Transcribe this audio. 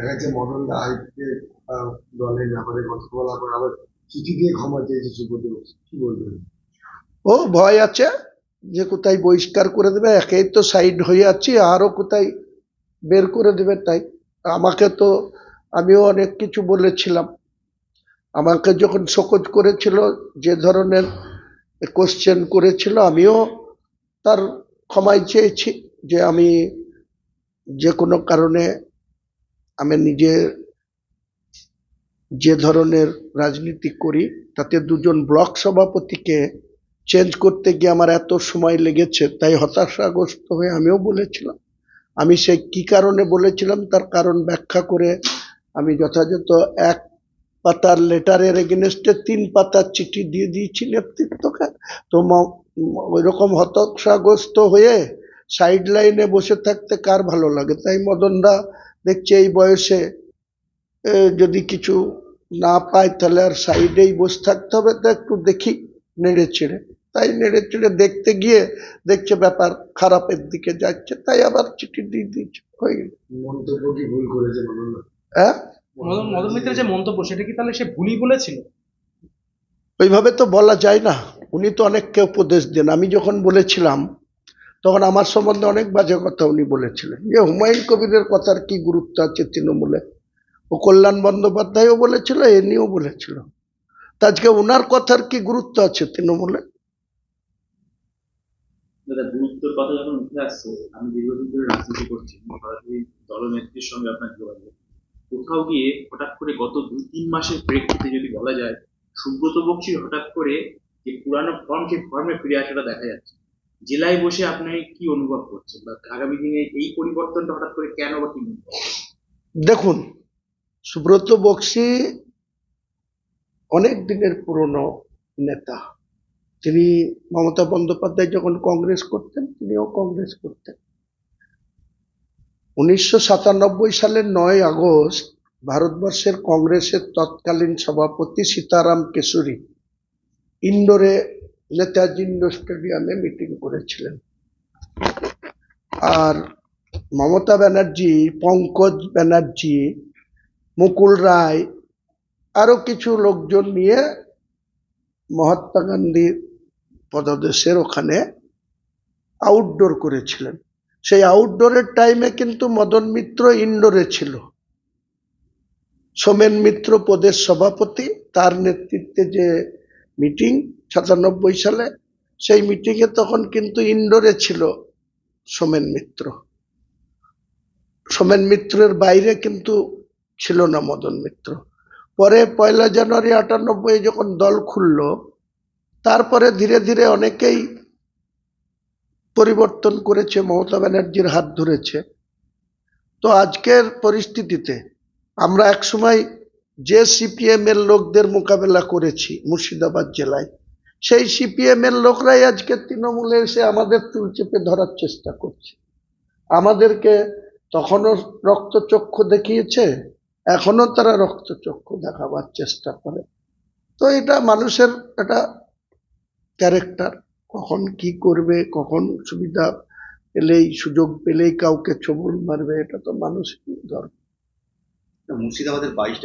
দেখা যাচ্ছে মদন দা আজকে দলের ব্যাপারে কথা বলার পর আবার চিঠি দিয়ে ক্ষমা চেয়েছে সুব্রত। কি বলবেন? ও, ভয় আছে যে কোথায় বহিষ্কার করে দেবে, একেই তো সাইড হয়ে আছি আরও কোথায় বের করে দেবে তাই। আমাকে তো, আমিও অনেক কিছু বলেছিলাম। আমাকে যখন শোকজ করেছিল, যে ধরনের কোশ্চেন করেছিল, আমিও তার ক্ষমাই চেয়েছি যে আমি যে কোনো কারণে আমি নিজে যে ধরনের রাজনীতি করি, তাতে দুজন ব্লক সভাপতিকে চেঞ্জ করতে গিয়ে আমার এত সময় লেগেছে, তাই হতাশাগ্রস্ত হয়ে আমিও বলেছিলাম। আমি সে কি কারণে বলেছিলাম, তার কারণ ব্যাখ্যা করে আমি যথাযথ এক পাতার লেটারের এগেনস্টে তিন পাতার চিঠি দিয়ে দিয়েছি নেতৃত্বকে। তো ওই রকম হতাশাগ্রস্ত হয়ে সাইড লাইনে বসে থাকতে কার ভালো লাগে? তাই মদনদা দেখছে এই বয়সে যদি কিছু না পায় তাহলে আর সাইডেই বসে থাকতে হবে। তো একটু দেখি নেড়ে চেড়ে। তাই নেড়ে চেড়ে দেখতে গিয়ে দেখছে ব্যাপার খারাপের দিকে যাচ্ছে তাই আবার চিঠি দিয়ে দিয়েছে। হয়ে গেল। মন্তব্য কি ভুল করেছে হ্যাঁ? মদন মদন মিত্রের যে মন্তব্য সেটা কি তাহলে সে ভুলই বলেছিল? ওইভাবে তো বলা যায় না। উনি তো অনেককে উপদেশ দেন। আমি যখন বলেছিলাম তখন আমার সম্বন্ধে অনেক বাজে কথা উনি বলেছিলেন। যে হুমায়ুন কবিরের কথার কি গুরুত্ব আছে তৃণমূলে? ও কল্যাণ বন্দ্যোপাধ্যায়ও বলেছিল এ নিয়েও বলেছিল। তা আজকে ওনার কথার কি গুরুত্ব আছে তৃণমূলে? গুরুত্বের কথা যখন আসছে, আমি সঙ্গে আপনার যোগাযোগ। কোথাও গিয়ে হঠাৎ করে গত দুই, তিন মাসের যদি বলা যায় সুব্রত বক্সির হঠাৎ করে যে পুরানো ফর্ম সেই ফর্মে ফিরে আসাটা দেখা যাচ্ছে। জেলায় বসে আপনি কি অনুভব করছেন? বা আগামী দিনে এই পরিবর্তনটা হঠাৎ করে কেন বা কি দেখুন, সুব্রত বক্সি অনেক দিনের পুরনো নেতা। তিনি মমতা বন্দ্যোপাধ্যায় যখন কংগ্রেস করতেন, তিনিও কংগ্রেস করতেন। উনিশশো সাতানব্বই সালের নয় আগস্ট ভারতবর্ষের কংগ্রেসের তৎকালীন সভাপতি সীতারাম কেশরী ইন্ডোরে নেতাজি ইন্ডোর স্টেডিয়ামে মিটিং করেছিলেন। আর মমতা ব্যানার্জি, পঙ্কজ ব্যানার্জি, মুকুল রায়, আরও কিছু লোকজন নিয়ে মহাত্মা গান্ধীর পদদেশের ওখানে আউটডোর করেছিলেন। সেই আউটডোরের টাইমে কিন্তু মদন মিত্র ইনডোরে ছিল। সোমেন মিত্র প্রদেশ সভাপতি, তার নেতৃত্বে যে মিটিং সাতানব্বই সালে। সেই মিটিংয়ে তখন কিন্তু ইনডোরে ছিল সোমেন মিত্র। সোমেন মিত্রের বাইরে কিন্তু ছিল না মদন মিত্র। পরে পয়লা জানুয়ারি আটানব্বই যখন দল খুললো, তারপরে ধীরে ধীরে অনেকেই পরিবর্তন করেছে, মমতা ব্যানার্জির হাত ধরেছে। তো আজকের পরিস্থিতিতে আমরা একসময় যে সিপিএম এর লোকদের মোকাবেলা করেছি মুর্শিদাবাদ জেলায়, সেই সিপিএম এর লোকরাই আজকে তৃণমূলে এসে আমাদের চুল চেপে ধরার চেষ্টা করছে। আমাদেরকে তখনও রক্তচক্ষু দেখিয়েছে এখনও তারা রক্তচক্ষু দেখাবার চেষ্টা করে। তো এটা মানুষের একটা ক্যারেক্টার, কখন কি করবে, কখন সুবিধা পেলেই, সুযোগ পেলেই কাউকে ছবল মারবে, এটা তো মানুষ ধর্ম মুর্শিদাবাদের বাইশটা